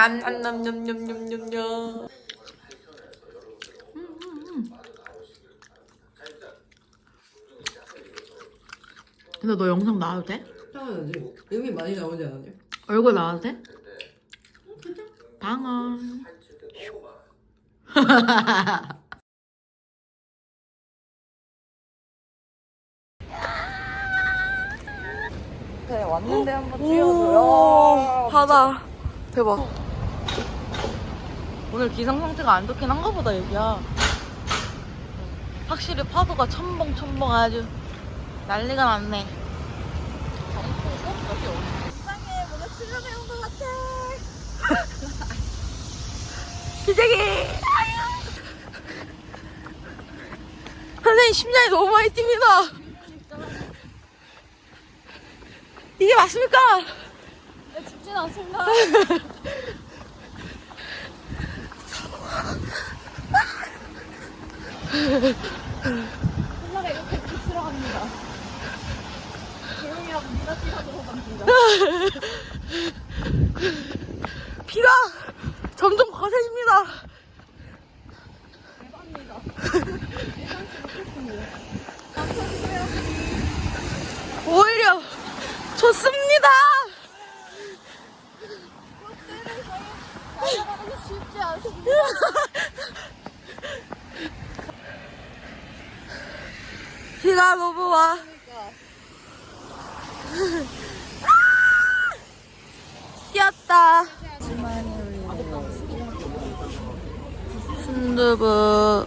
안안냠냠냠냠냠. 근데 너 영상 나와도 돼? 당연하지. 음이 많이 나오지 않았냐? 얼굴 나와도 돼? 방언. 네, 왔는데 한번 오, 바다. 대박. 오늘 기상 상태가 안 좋긴 한가 보다, 여기야. 확실히 파도가 첨벙첨벙 아주 난리가 났네. 이상해, 뭔가 출연해 온 것 같아. 시작이! 선생님, 심장이 너무 많이 뜁니다. 이게 맞습니까? 죽진 않습니다. 콜라가 이렇게 들어갑니다. 조용히라고 니가 뛰어들어 갑니다. 비가 점점 거세집니다. 오히려 좋습니다. 쉽지 않습니다. 비가 너무 와. 뛰었다. 순두부.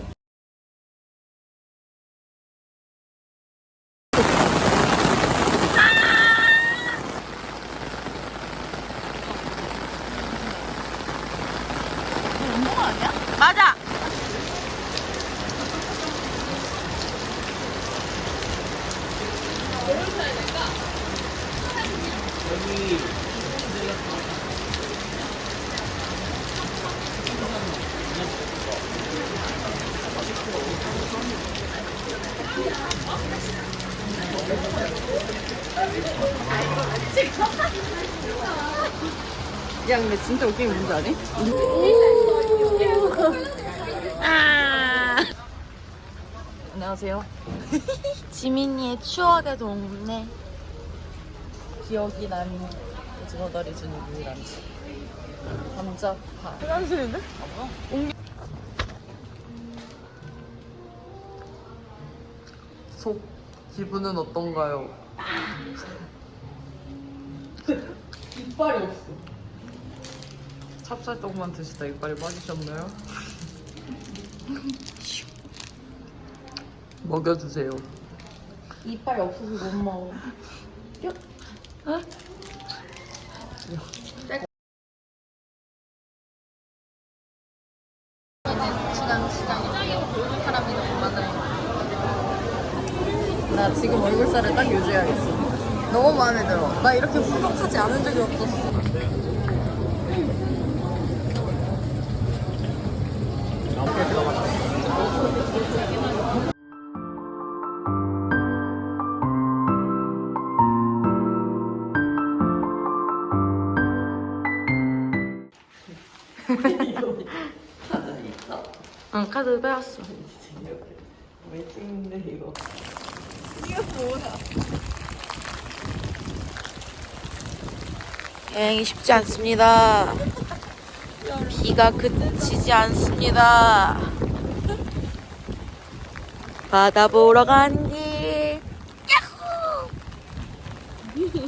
맞아. 야, 근데 진짜 웃긴 게 뭔지 아니? 아. 안녕하세요. 지민이의 추억의 동네. 기억이 나는 오징어 다리 준 유일한지. 감자파. 화장실인데? 속 기분은 어떤가요? 이빨이 없어. 찹쌀떡만 드시다 이빨이 빠지셨나요? 먹여주세요. 이빨 없어서 못 먹어. 나 지금 얼굴살을 딱 유지해야겠어. 너무 마음에 들어. 나 이렇게 후덕하지 않은 적이 없었어. 응, 카드 빼왔어. 왜 찍는데 이거? 여행이 쉽지 않습니다. 비가 그치지 않습니다. 바다 보러 간 길. 야호!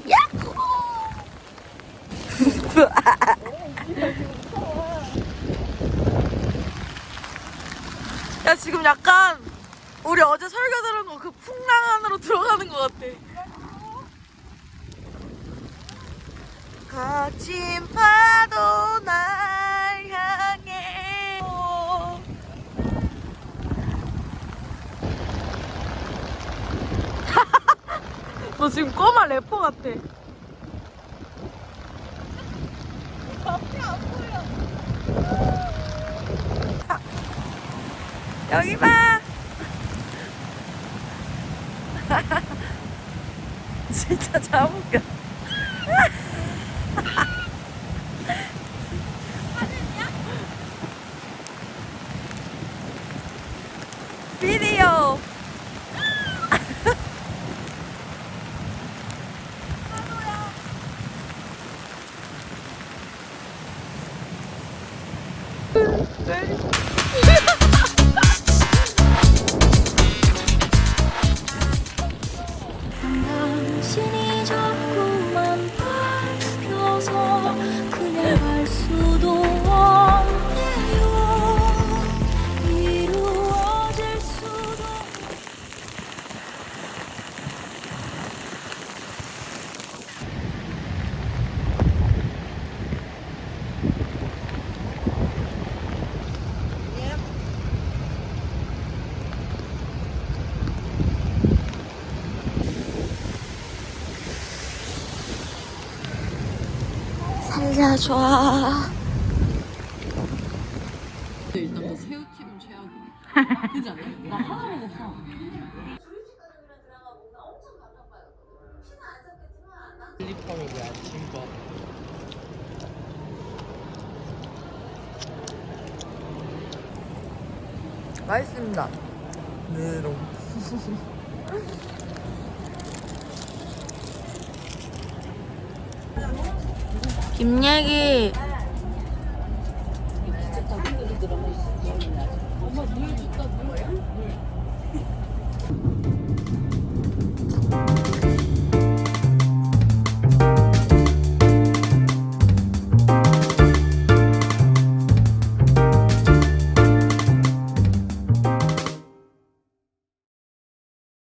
야호! 야 지금 약간 우리 어제 설교 들은 거 그 풍랑 안으로 들어가는 것 같아. 거친 파도 날 향해. 너 지금 꼬마 래퍼 같아. 여 여기 봐. 진짜 잡을까? 비디. 살려줘 일단 그 새우튀김 최악이야. 그지 않아? 나 하나 먹었어. 슬립하면 왜안 친거 맛있습니다. 네롱. 김예기